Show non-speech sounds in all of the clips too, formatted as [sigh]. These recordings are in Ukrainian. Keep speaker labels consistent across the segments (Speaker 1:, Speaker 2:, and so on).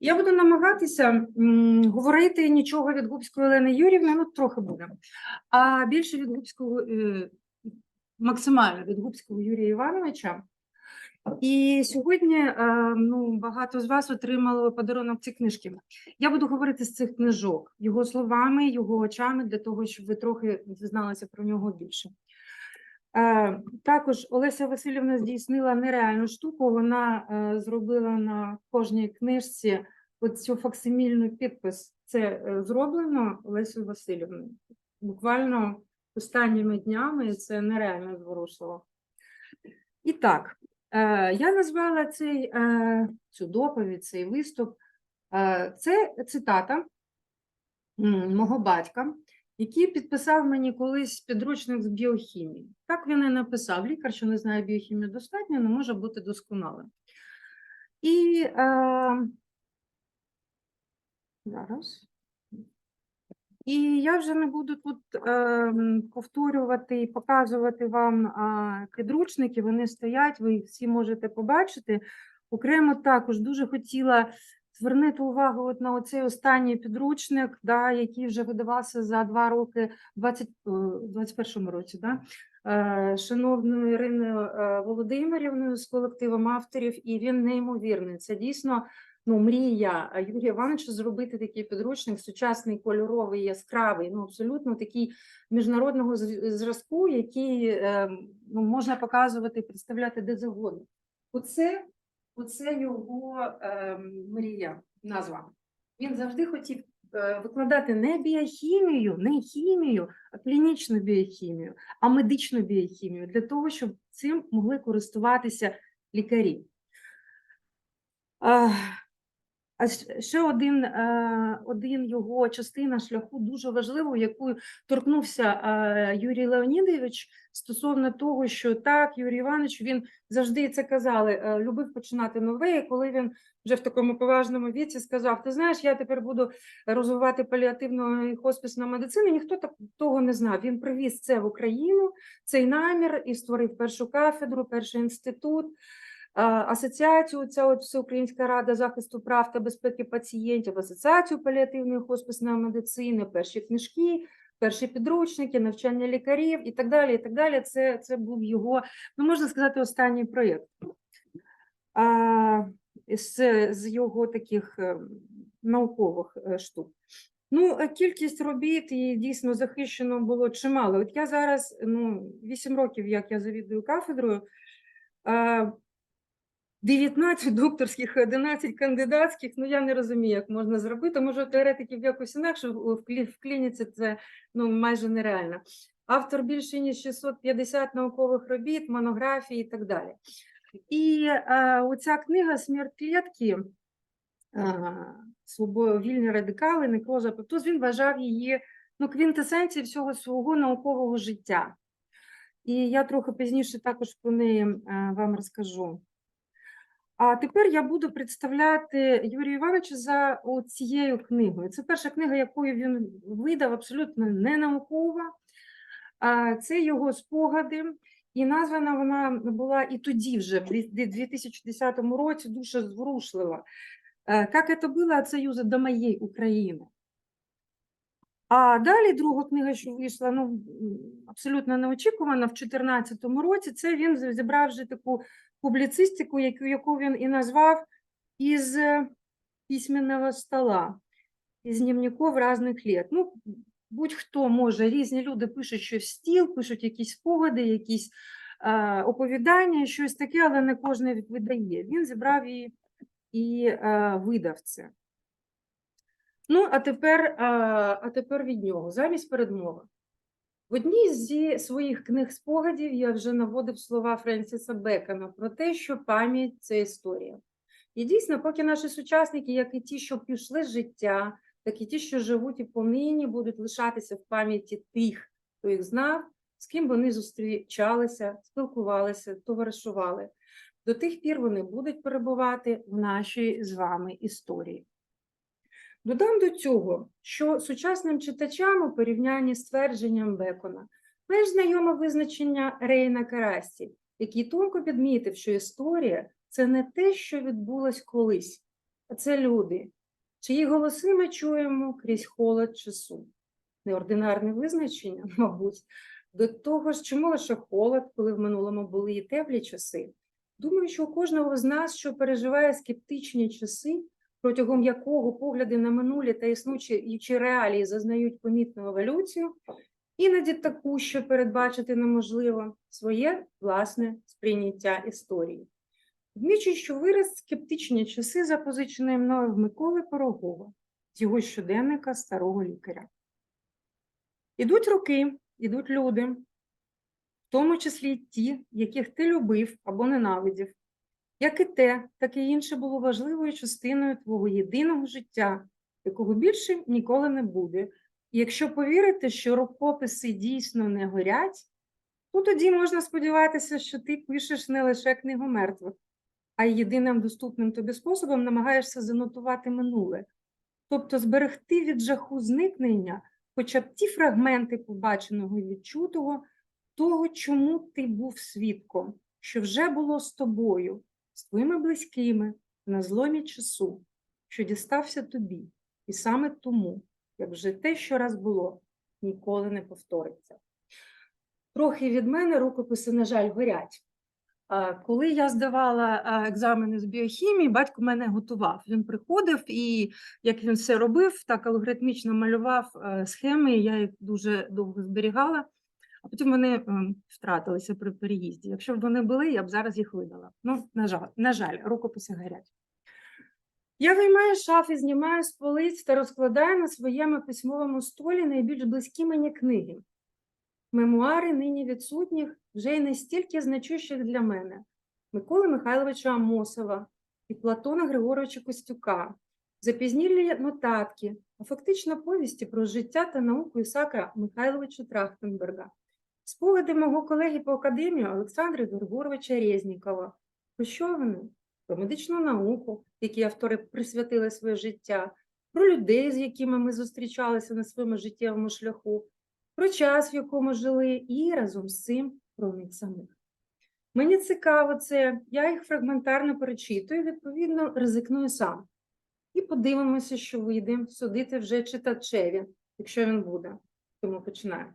Speaker 1: Я буду намагатися говорити нічого від Губської Олени Юрівни, ну трохи буде, а більше від Губського, е, максимально від Губського Юрія Івановича. І сьогодні е, ну, багато з вас отримало подарунок ці книжки. Я буду говорити з цих книжок його словами, його очами, для того, щоб ви трохи дізналися про нього більше. Е, Також Олеся Васильівна здійснила нереальну штуку. Вона е, зробила на кожній книжці оцю факсимільну підпис. Це е, зроблено Олесею Васильівною. Буквально останніми днями це нереально зворушливо. І так, я назвала цей, цю доповідь, цей виступ. Це цитата мого батька, який підписав мені колись підручник з біохімії. Так він і написав: лікар, що не знає біохімію достатньо, не може бути досконалим. І е, зараз. І я вже не буду тут ем, повторювати і показувати вам а, підручники. Вони стоять, ви їх всі можете побачити. Окремо також дуже хотіла звернути увагу от на оцей останній підручник, да, який вже видавався за два роки, в 20, е, 21 році, да, е, шановною Іриною е, Володимирівною з колективом авторів, і він неймовірний. Це дійсно ну, мрія Юрія Івановича зробити такий підручник, сучасний, кольоровий, яскравий, ну абсолютно такий міжнародного зразку, який ну, можна показувати, представляти де завгодно. Оце, оце його е, мрія, назва. Він завжди хотів е, викладати не біохімію, не хімію, а клінічну біохімію, а медичну біохімію для того, щоб цим могли користуватися лікарі. А ще один, е, один його частина шляху дуже важливу, яку торкнувся е, Юрій Леонідович стосовно того, що так, Юрій Іванович він завжди це казали, е, любив починати нове. І коли він вже в такому поважному віці сказав: Ти знаєш, я тепер буду розвивати паліативну і хосписну медицину. Ніхто так того не знав. Він привіз це в Україну, цей намір і створив першу кафедру, перший інститут. Асоціацію, ця от Всеукраїнська рада захисту прав та безпеки пацієнтів, асоціацію паліативної хосписної медицини, перші книжки, перші підручники, навчання лікарів і так далі. І так далі. Це, це був його, ну можна сказати, останній проєкт. З, з його таких е, наукових е, штук. Ну, кількість робіт і дійсно захищено було чимало. От я зараз, ну, 8 років, як я завідую кафедрою, 19 докторських, 11 кандидатських, ну я не розумію, як можна зробити. Може, теоретиків якось інакше, в в клі- в клініці це ну, майже нереально. Автор більше ніж 650 наукових робіт, монографій і так далі. І е, оця книга Смерть клітки, е, вільні радикали, некроз, апоптоз, він вважав її ну, квінтесенцією всього свого наукового життя. І я трохи пізніше також про неї е, вам розкажу. А тепер я буду представляти Юрія Івановича за цією книгою. Це перша книга, якою він видав, абсолютно не наукова. Це його спогади, і названа вона була і тоді, вже, в 2010 році, дуже зворушлива. Е, Как это было от Союза до моєї України. А далі друга книга, що вийшла, ну абсолютно неочікувано, в 2014 році, це він зібрав вже таку публіцистику, яку, яку він і назвав із е, письменного стола, із дневників різних літ. Ну, будь-хто може, різні люди пишуть щось в стіл, пишуть якісь спогади, якісь е, оповідання, щось таке, але не кожен видає. Він зібрав і, і е, видав це. Ну, а тепер, е, а тепер від нього, замість передмови. В одній зі своїх книг спогадів я вже наводив слова Френсіса Бекона про те, що пам'ять це історія. І дійсно, поки наші сучасники, як і ті, що пішли з життя, так і ті, що живуть і понині, будуть лишатися в пам'яті тих, хто їх знав, з ким вони зустрічалися, спілкувалися, товаришували. До тих пір вони будуть перебувати в нашій з вами історії. Додам до цього, що сучасним читачам у порівнянні з твердженням Бекона менш знайоме визначення Рейна Карасті, який тонко підмітив, що історія це не те, що відбулось колись, а це люди, чиї голоси ми чуємо крізь холод часу. Неординарне визначення, [laughs] мабуть, до того ж, чому лише холод, коли в минулому були і теплі часи. Думаю, що у кожного з нас, що переживає скептичні часи, протягом якого погляди на минулі та існуючі реалії зазнають помітну еволюцію, іноді таку, що передбачити неможливо, своє власне сприйняття історії. Вмічу, що вираз скептичні часи запозичений мною в Миколи Порогова з його щоденника старого лікаря. Ідуть роки, ідуть люди, в тому числі ті, яких ти любив або ненавидів. Як і те, так і інше було важливою частиною твого єдиного життя, якого більше ніколи не буде. І якщо повірити, що рукописи дійсно не горять, то тоді можна сподіватися, що ти пишеш не лише книгу мертвих, а й єдиним доступним тобі способом намагаєшся занотувати минуле, тобто зберегти від жаху зникнення хоча б ті фрагменти побаченого і відчутого, того, чому ти був свідком, що вже було з тобою, з твоїми близькими, на зломі часу, що дістався тобі, і саме тому, як вже те, що раз було, ніколи не повториться. Трохи від мене рукописи, на жаль, горять. Коли я здавала екзамени з біохімії, батько мене готував. Він приходив і як він все робив, так алгоритмічно малював е, схеми. Я їх дуже довго зберігала, а потім вони втратилися при переїзді. Якщо б вони були, я б зараз їх видала. Ну, на жаль, на жаль, рукописи горять. Я виймаю шафи, знімаю з полиць та розкладаю на своєму письмовому столі найбільш близькі мені книги. Мемуари нині відсутніх вже й не стільки значущих для мене Миколи Михайловича Амосова і Платона Григоровича Костюка, запізнілі нотатки, а фактично повісті про життя та науку Ісака Михайловича Трахтенберга, спогади мого колеги по академії Олександра Григоровича Резнікова. Про що вони? Про медичну науку, якій автори присвятили своє життя, про людей, з якими ми зустрічалися на своєму життєвому шляху про час, в якому жили, і разом з цим про них самих. Мені цікаво це, я їх фрагментарно перечитую, відповідно, ризикную сам. І подивимося, що вийде судити вже читачеві, якщо він буде. Тому починаю.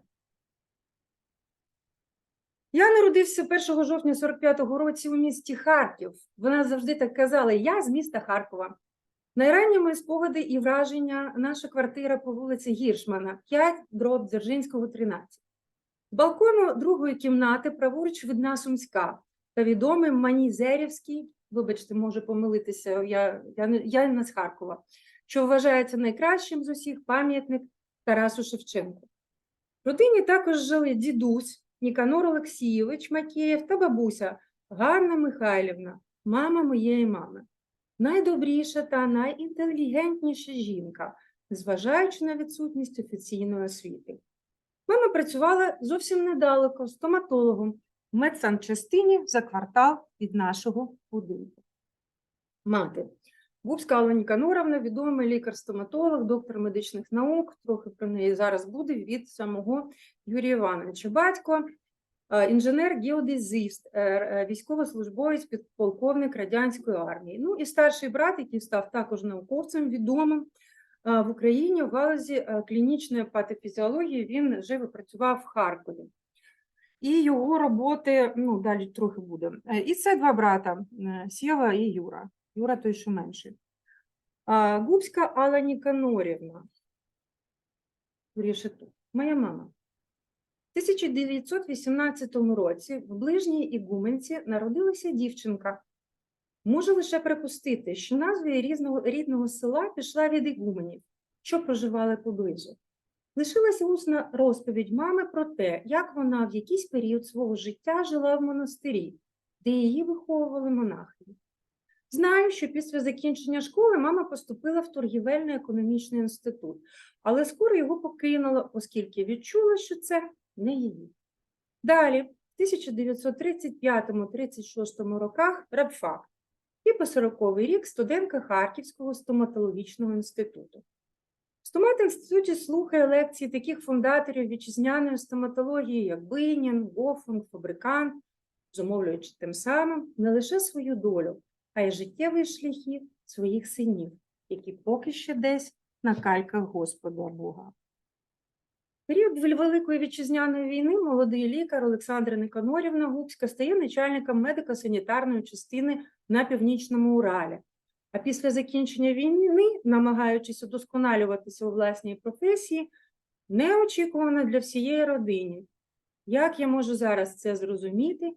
Speaker 1: Я народився 1 жовтня 45-го році у місті Харків. Вона завжди так казала: я з міста Харкова. Найранні мої спогади і враження наша квартира по вулиці Гіршмана, 5, дроб Дзержинського, 13. З балкону другої кімнати праворуч від нас Сумська та відомий Манізерівський, вибачте, можу помилитися, я, я, я не з Харкова, що вважається найкращим з усіх пам'ятник Тарасу Шевченку. В родині також жили дідусь Ніканор Олексійович Макеєв та бабуся Ганна Михайлівна, мама моєї мами найдобріша та найінтелігентніша жінка, зважаючи на відсутність офіційної освіти. Мама працювала зовсім недалеко стоматологом в медсанчастині за квартал від нашого будинку. Мати. Губська Алла Ніканоровна, відомий лікар-стоматолог, доктор медичних наук, трохи про неї зараз буде від самого Юрія Івановича. Батько Е, інженер-геодезист, е, е, військовослужбовець, підполковник радянської армії. Ну і старший брат, який став також науковцем відомим в Україні в галузі клінічної патофізіології, він живо працював в Харкові. І його роботи, ну, далі трохи буде. І це два брата Сєва і Юра. Юра той, що менший. Губська Алла Ніканорівна. Решету. Моя мама. В 1918 році в ближній Ігуменці народилася дівчинка. Можу лише припустити, що назва різного, рідного села пішла від ігуменів, що проживали поблизу. Лишилася усна розповідь мами про те, як вона в якийсь період свого життя жила в монастирі, де її виховували монахи. Знаю, що після закінчення школи мама поступила в торгівельно-економічний інститут, але скоро його покинула, оскільки відчула, що це не її. Далі, в 1935-36 роках рабфак і по 40-й рік студентка Харківського стоматологічного інституту. В стоматинституті слухає лекції таких фундаторів вітчизняної стоматології, як Бинін, Гофунг, Фабрикант, зумовлюючи тим самим не лише свою долю, а й життєві шляхи своїх синів, які поки ще десь на кальках Господа Бога. Період Великої вітчизняної війни молодий лікар Олександра Никанорівна Губська стає начальником медико-санітарної частини на північному Уралі. А після закінчення війни, намагаючись удосконалюватися у власній професії, неочікувано для всієї родини. Як я можу зараз це зрозуміти?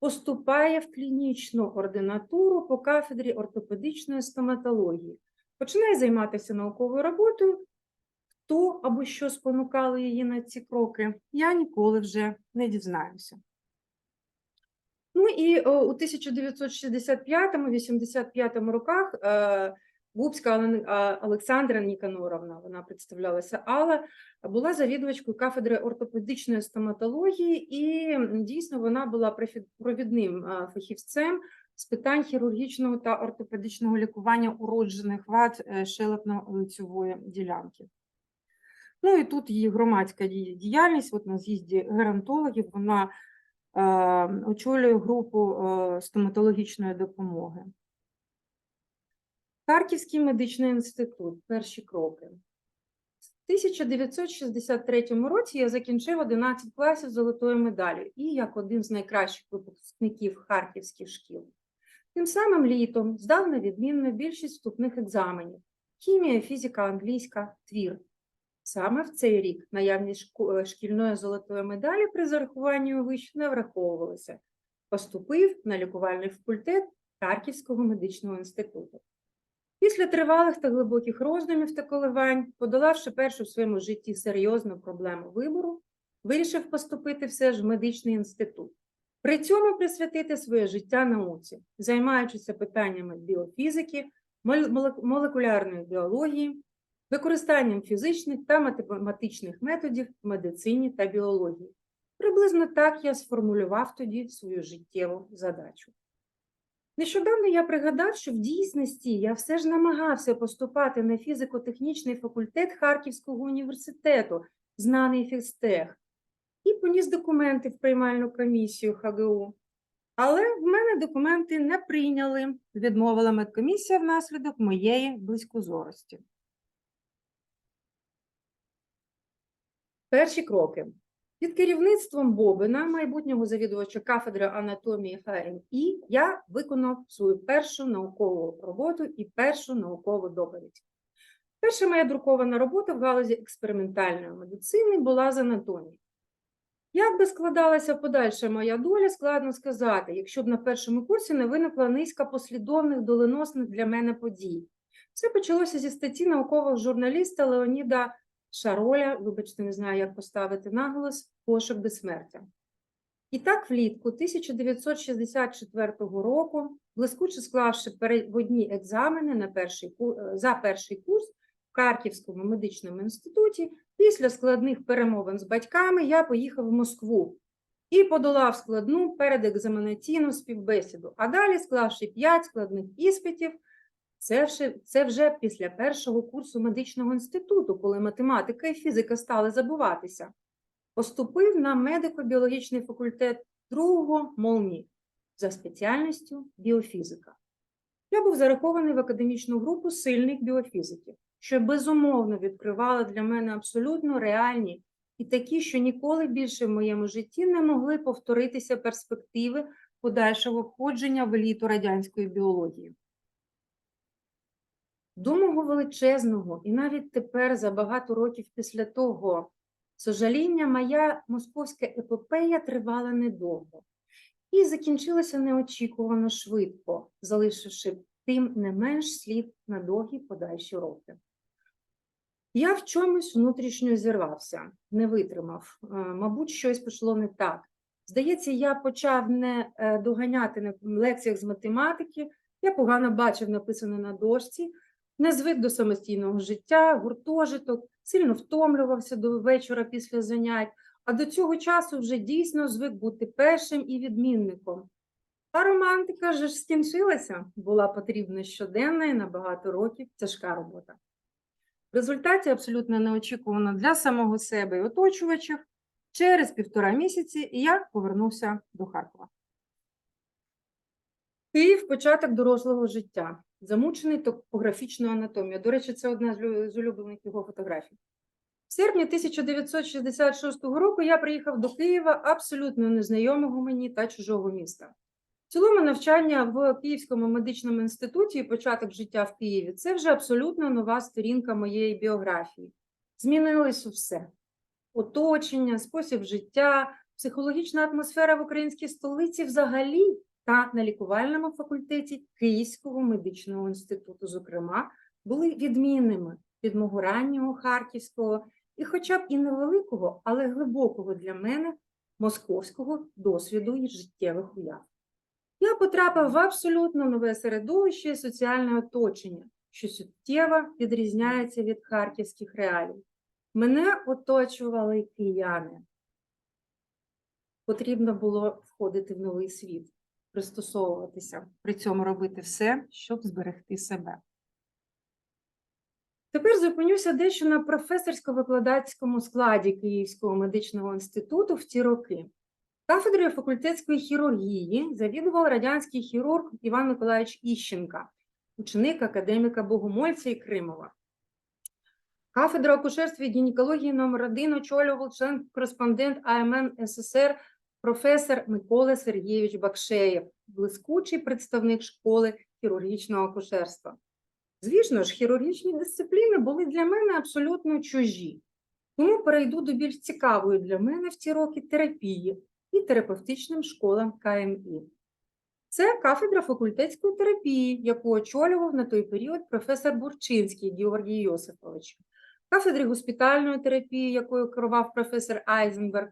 Speaker 1: Поступає в клінічну ординатуру по кафедрі ортопедичної стоматології. Починає займатися науковою роботою. Хто або що спонукало її на ці кроки, я ніколи вже не дізнаюся. Ну і о, у 1965-85 роках е, Губська Олександра Ніканоровна, вона представлялася Алла, була завідувачкою кафедри ортопедичної стоматології, і дійсно вона була провідним фахівцем з питань хірургічного та ортопедичного лікування уроджених вад е, щелепно-лицьової ділянки. Ну і тут її громадська діяльність, от на з'їзді геронтологів, вона е, очолює групу е, стоматологічної допомоги. Харківський медичний інститут. Перші кроки. В 1963 році я закінчив 11 класів золотою медаллю і як один з найкращих випускників харківських шкіл. Тим самим літом здав на відмінно більшість вступних екзаменів: хімія, фізика, англійська, твір. Саме в цей рік наявність е, шкільної золотої медалі при зарахуванні у виш не враховувалася. Поступив на лікувальний факультет Харківського медичного інституту. Після тривалих та глибоких роздумів та коливань, подолавши першу в своєму житті серйозну проблему вибору, вирішив поступити все ж в медичний інститут. При цьому присвятити своє життя науці, займаючися питаннями біофізики, молекулярної біології, використанням фізичних та математичних методів в медицині та біології. Приблизно так я сформулював тоді свою життєву задачу. Нещодавно я пригадав, що в дійсності я все ж намагався поступати на фізико-технічний факультет Харківського університету, знаний фізтех, і поніс документи в приймальну комісію ХГУ. Але в мене документи не прийняли, відмовила медкомісія внаслідок моєї близькозорості. Перші кроки. Під керівництвом Бобина, майбутнього завідувача кафедри анатомії ХМІ, я виконав свою першу наукову роботу і першу наукову доповідь. Перша моя друкована робота в галузі експериментальної медицини була з анатомії. Як би складалася подальша моя доля, складно сказати, якщо б на першому курсі не виникла низка послідовних доленосних для мене подій. Все почалося зі статті наукового журналіста Леоніда Шароля, вибачте, не знаю, як поставити наголос, пошук безсмертя. І так, влітку 1964 року, блискуче склавши переводні екзамени на перший, е, за перший курс в Харківському медичному інституті, після складних перемовин з батьками я поїхав в Москву і подолав складну передекзаменаційну співбесіду. А далі, склавши п'ять складних іспитів, це вже, це вже після першого курсу медичного інституту, коли математика і фізика стали забуватися. Поступив на медико-біологічний факультет другого МОЛНІ за спеціальністю біофізика. Я був зарахований в академічну групу сильних біофізиків, що безумовно відкривало для мене абсолютно реальні і такі, що ніколи більше в моєму житті не могли повторитися перспективи подальшого входження в еліту радянської біології. До мого величезного, і навіть тепер, за багато років після того, сожаління, моя московська епопея тривала недовго і закінчилася неочікувано швидко, залишивши тим не менш слід на довгі подальші роки. Я в чомусь внутрішньо зірвався, не витримав. Е, Мабуть, щось пішло не так. Здається, я почав не е, доганяти на лекціях з математики, я погано бачив написане на дошці, не звик до самостійного життя, гуртожиток, сильно втомлювався до вечора після занять, а до цього часу вже дійсно звик бути першим і відмінником. А романтика ж скінчилася, була потрібна щоденна і на багато років тяжка робота. В результаті абсолютно неочікувано для самого себе і оточувачів, через півтора місяці я повернувся до Харкова. Київ початок дорослого життя. Замучений топографічною анатомією. До речі, це одна з улюблених його фотографій. В серпні 1966 року я приїхав до Києва абсолютно незнайомого мені та чужого міста. В цілому навчання в Київському медичному інституті і початок життя в Києві це вже абсолютно нова сторінка моєї біографії. Змінилось все: оточення, спосіб життя, психологічна атмосфера в українській столиці взагалі та на лікувальному факультеті Київського медичного інституту, зокрема, були відмінними від мого раннього харківського і, хоча б і невеликого, але глибокого для мене московського досвіду і життєвих уяв. Я потрапив в абсолютно нове середовище і соціальне оточення, що суттєво відрізняється від харківських реалій. Мене оточували кияни. Потрібно було входити в новий світ, пристосовуватися, при цьому робити все, щоб зберегти себе. Тепер зупинюся дещо на професорсько-викладацькому складі Київського медичного інституту в ті роки. Кафедрою факультетської хірургії завідував радянський хірург Іван Миколаївич Іщенка, ученик академіка Богомольця і Кримова. Кафедра акушерства і гінекології номер 1 очолював член-кореспондент АМН СССР професор Микола Сергійович Бакшеєв, блискучий представник школи хірургічного акушерства. Звісно ж, хірургічні дисципліни були для мене абсолютно чужі, тому перейду до більш цікавої для мене в ці роки терапії і терапевтичним школам КМІ. Це кафедра факультетської терапії, яку очолював на той період професор Бурчинський Георгій Йосифович, кафедри госпітальної терапії, якою керував професор Айзенберг.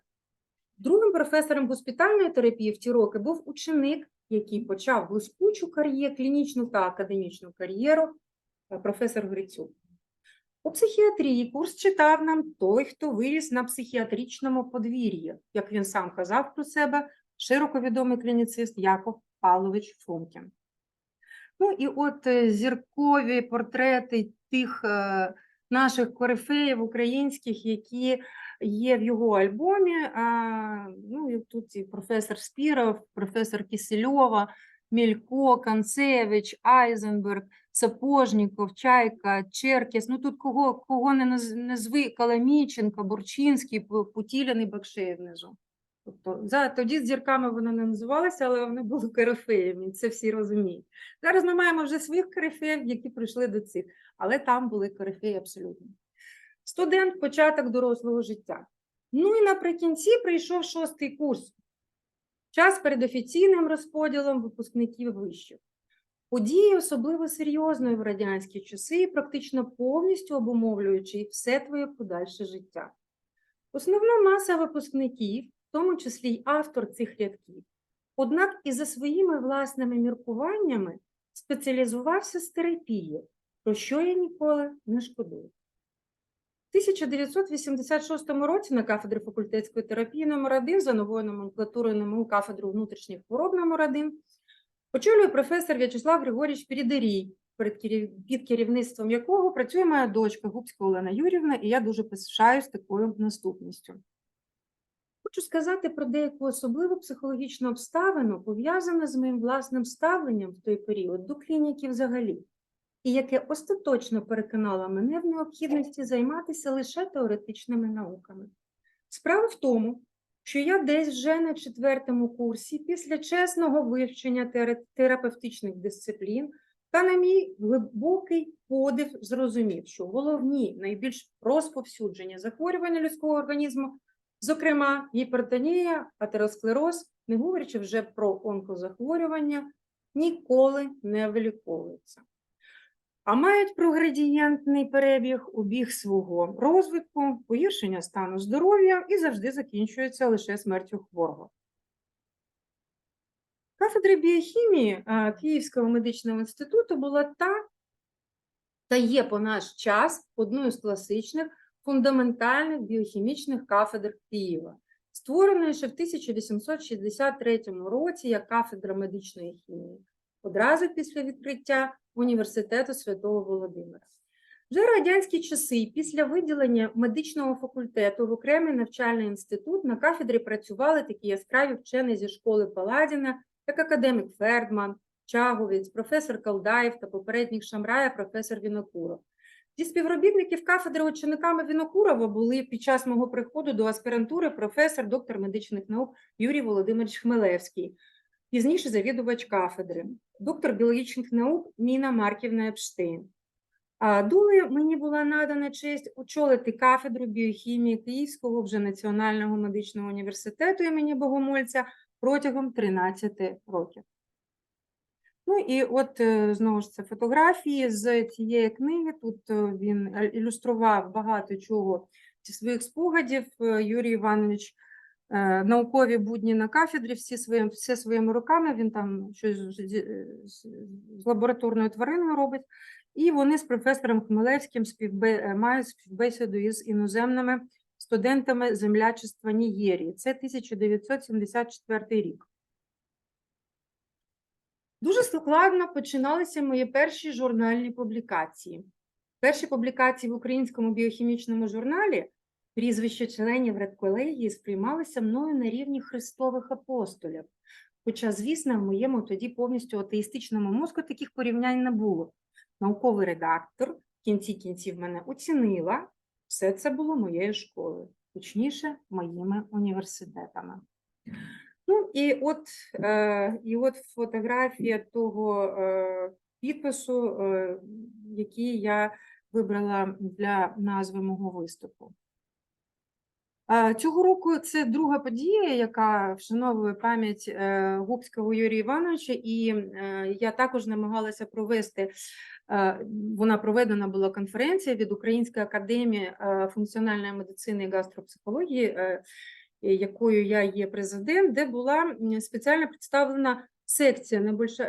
Speaker 1: Другим професором госпітальної терапії в ті роки був ученик, який почав блискучу кар'єру, клінічну та академічну кар'єру, е, професор Грицюк. У психіатрії курс читав нам той, хто виріс на психіатричному подвір'ї, як він сам казав про себе, широко відомий клініцист Яков Павлович Фомкін. Ну і от е, зіркові портрети тих е, наших корифеїв українських, які є в його альбомі. Ну, і тут і професор Спіров, професор Кисельова, Мілько, Канцевич, Айзенберг, Сапожніков, Чайка, Черкес. Ну тут кого, кого не назви Каламіченко, Бурчинський, Пу- Путілян і Бакшеєв внизу. Тобто, за, тоді з зірками вони не називалися, але вони були корифеями, це всі розуміють. Зараз ми маємо вже своїх корифеїв, які прийшли до цих, але там були корифеї абсолютно. Студент початок дорослого життя. Ну і наприкінці прийшов шостий курс. Час перед офіційним розподілом випускників вишів. Події особливо серйозної в радянські часи і практично повністю обумовлюючи все твоє подальше життя. Основна маса випускників, в тому числі й автор цих рядків, однак і за своїми власними міркуваннями спеціалізувався з терапії, про що я ніколи не шкодую. В 1986 році на кафедрі факультетської терапії номер 1 за новою номенклатурою НМУ кафедру внутрішніх хвороб номер 1 очолює професор В'ячеслав Григорійович Передерій, під керівництвом якого працює моя дочка Губська Олена Юрівна, і я дуже пишаюсь такою наступністю. Хочу сказати про деяку особливу психологічну обставину, пов'язану з моїм власним ставленням в той період до клініки взагалі, і яке остаточно переконало мене в необхідності займатися лише теоретичними науками. Справа в тому, що я десь вже на четвертому курсі, після чесного вивчення терапевтичних дисциплін, та на мій глибокий подив зрозумів, що головні найбільш розповсюджені захворювання людського організму, зокрема гіпертонія, атеросклероз, не говорячи вже про онкозахворювання, ніколи не виліковуються а мають проградієнтний перебіг у біг свого розвитку, погіршення стану здоров'я і завжди закінчується лише смертю хворого. Кафедра біохімії Київського медичного інституту була та та є по наш час одною з класичних фундаментальних біохімічних кафедр Києва, створеної ще в 1863 році як кафедра медичної хімії, одразу після відкриття університету Святого Володимира. Вже радянські часи, після виділення медичного факультету в окремий навчальний інститут на кафедрі працювали такі яскраві вчені зі школи Паладіна, як академік Фердман, Чаговець, професор Калдаєв та попередник Шамрая, професор Вінокуров. Зі співробітників кафедри учениками Вінокурова були під час мого приходу до аспірантури професор, доктор медичних наук Юрій Володимирович Хмелевський, пізніше завідувач кафедри, доктор біологічних наук Ніна Марківна Епштейн. Дули мені була надана честь очолити кафедру біохімії Київського вже Національного медичного університету імені Богомольця протягом 13 років. Ну і от е, знову ж це фотографії з цієї книги. Тут е, він е, ілюстрував багато чого зі своїх спогадів. Юрій Іванович наукові будні на кафедрі, всі своїм, все своїми руками. Він там щось з, лабораторною твариною робить. І вони з професором Хмелевським співбе... е, мають співбесіду із іноземними студентами землячества Нігерії. Це 1974 рік. Дуже складно починалися мої перші журнальні публікації. Перші публікації в українському біохімічному журналі прізвища членів редколегії сприймалися мною на рівні христових апостолів. Хоча, звісно, в моєму тоді повністю атеїстичному мозку таких порівнянь не було. Науковий редактор в кінці кінців мене оцінила. Все це було моєю школою, точніше, моїми університетами. Ну і от, е, і от фотографія того е, підпису, е, який я вибрала для назви мого виступу. Е, Цього року це друга подія, яка вшановує пам'ять е, Губського Юрія Івановича, і е, я також намагалася провести. Вона проведена була конференція від Української академії функціональної медицини і гастропсихології, якою я є президент, де була спеціально представлена секція,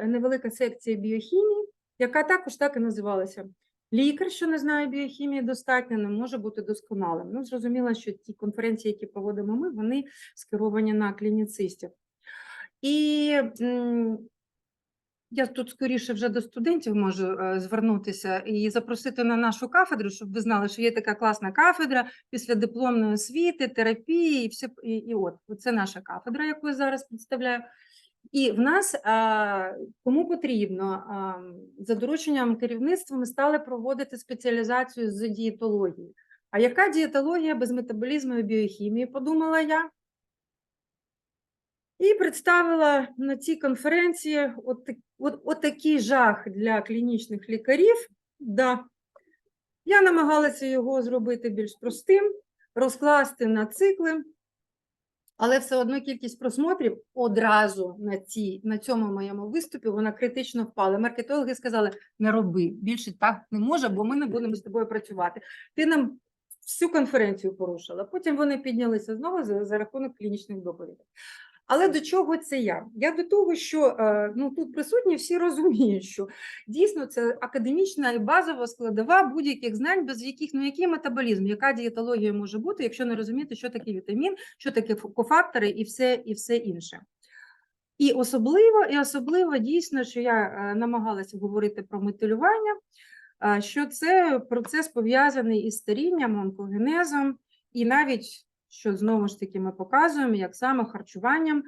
Speaker 1: невелика секція біохімії, яка також так і називалася. Лікар, що не знає біохімії, достатньо не може бути досконалим. Ну, зрозуміло, що ті конференції, які проводимо ми, вони скеровані на клініцистів. І я тут скоріше вже до студентів можу е, звернутися і запросити на нашу кафедру, щоб ви знали, що є така класна кафедра після дипломної освіти, терапії, і все і, і от це наша кафедра, яку я зараз представляю. І в нас, кому потрібно, за дорученням керівництва ми стали проводити спеціалізацію з дієтології. А яка дієтологія без метаболізму і біохімії, подумала я. І представила на цій конференції от, от, от жах для клінічних лікарів. Да. Я намагалася його зробити більш простим, розкласти на цикли, але все одно кількість просмотрів одразу на, цій, на цьому моєму виступі вона критично впала. Маркетологи сказали: не роби, більше так не може, бо ми не будемо з тобою працювати. Ти нам всю конференцію порушила. Потім вони піднялися знову за, за рахунок клінічних доповідей. Але до чого це я? Я до того, що е, ну, тут присутні всі розуміють, що дійсно це академічна і базова складова будь-яких знань, без яких ну який метаболізм, яка дієтологія може бути, якщо не розуміти, що таке вітамін, що таке кофактори і все, і все інше. І особливо, і особливо дійсно, що я е, намагалася говорити про метилювання, е, що це процес пов'язаний із старінням, онкогенезом, і навіть що знову ж таки ми показуємо, як саме харчуванням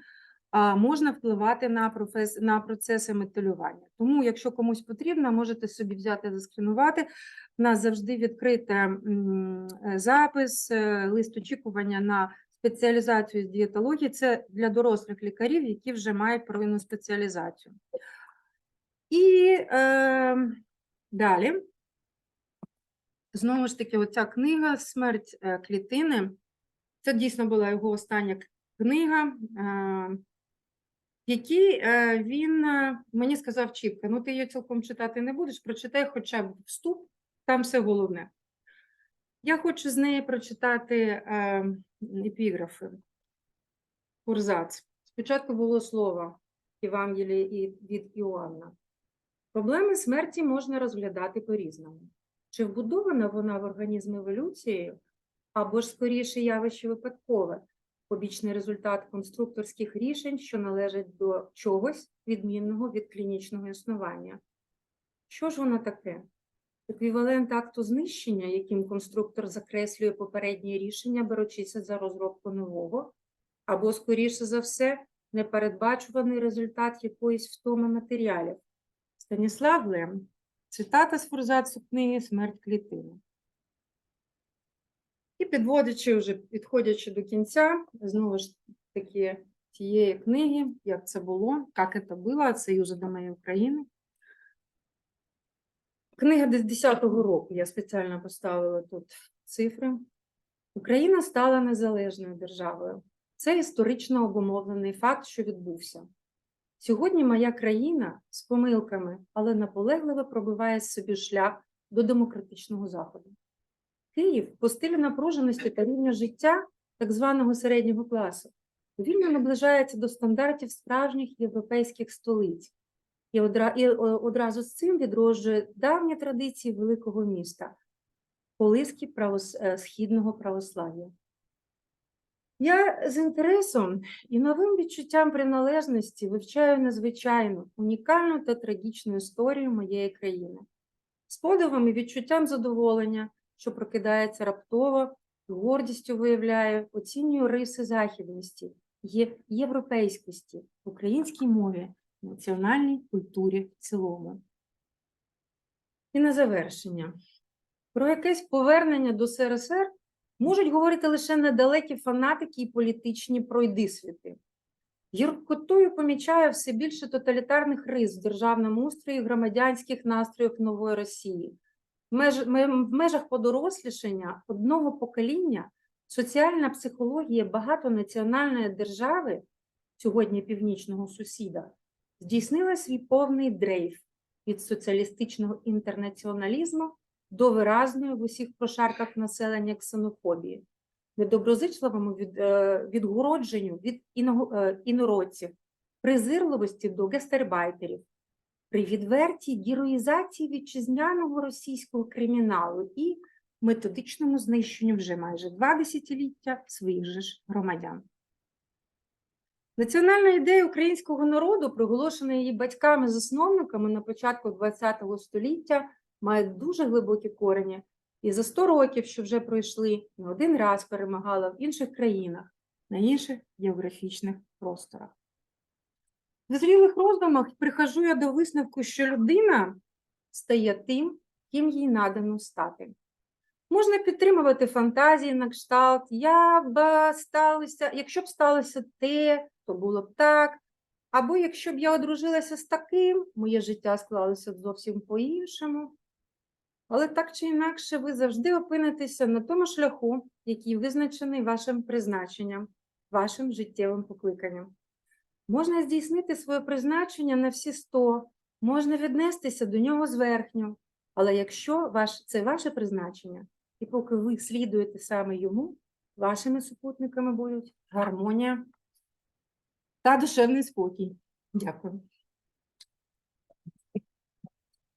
Speaker 1: можна впливати на, профес... на процеси метилювання. Тому, якщо комусь потрібно, можете собі взяти заскрінувати. У нас завжди відкрите е, запис, е, лист очікування на спеціалізацію з дієтології. Це для дорослих лікарів, які вже мають первинну спеціалізацію. І е, далі. Знову ж таки, оця книга Смерть е, клітини. Це дійсно була його остання книга, е, в якій е, він е, мені сказав чітко: ну ти її цілком читати не будеш, прочитай хоча б вступ, там все головне. Я хочу з неї прочитати епіграфи. Курзац. Спочатку було слово Євангелії від Іоанна. Проблеми смерті можна розглядати по-різному. Чи вбудована вона в організм еволюцією, або ж скоріше явище випадкове, побічний результат конструкторських рішень, що належать до чогось відмінного від клінічного існування. Що ж воно таке? Еквівалент акту знищення, яким конструктор закреслює попереднє рішення, беручися за розробку нового, або, скоріше за все, непередбачуваний результат якоїсь втоми матеріалів. Станіслав Лем. Цитата з форзацу книги Смерть клітини. І підводячи вже, підходячи до кінця, знову ж таки тієї книги, як це було, як це було, це Союзу до моєї України. Книга десь 10-го року, я спеціально поставила тут цифри. Україна стала незалежною державою. Це історично обумовлений факт, що відбувся. Сьогодні моя країна з помилками, але наполегливо пробиває собі шлях до демократичного заходу. Київ по стилю напруженості та рівня життя так званого середнього класу повільно наближається до стандартів справжніх європейських столиць і, одразу з цим відроджує давні традиції великого міста, колиски правос, е, східного православ'я. Я з інтересом і новим відчуттям приналежності вивчаю незвичайну, унікальну та трагічну історію моєї країни. З подивом і відчуттям задоволення, що прокидається раптово, гордістю виявляю, оцінюю риси західності, є європейськості в українській мові, національній культурі в цілому. І на завершення. Про якесь повернення до СРСР можуть говорити лише недалекі фанатики і політичні пройдисвіти. Гіркотою помічаю все більше тоталітарних рис в державному устрої і громадянських настроїв нової Росії. В, меж, ме- в межах подорослішання одного покоління соціальна психологія багатонаціональної держави, сьогодні північного сусіда, здійснила свій повний дрейф від соціалістичного інтернаціоналізму до виразної в усіх прошарках населення ксенофобії, недоброзичливому е, відгородженню від е, інородців, презирливості до гестербайтерів, при відвертій героїзації вітчизняного російського криміналу і методичному знищенню вже майже два десятиліття своїх же ж громадян. Національна ідея українського народу, проголошена її батьками-засновниками на початку ХХ століття, має дуже глибокі корені і за 100 років, що вже пройшли, не один раз перемагала в інших країнах, на інших географічних просторах. В зрілих роздумах прихожу я до висновку, що людина стає тим, ким їй надано стати. Можна підтримувати фантазії на кшталт, я б сталося, якщо б сталося те, то було б так. Або якщо б я одружилася з таким, моє життя склалося б зовсім по-іншому. Але так чи інакше, ви завжди опинитеся на тому шляху, який визначений вашим призначенням, вашим життєвим покликанням. Можна здійснити своє призначення на всі сто, можна віднестися до нього зверхньо, але якщо ваш, це ваше призначення, і поки ви слідуєте саме йому, вашими супутниками будуть гармонія та душевний спокій. Дякую.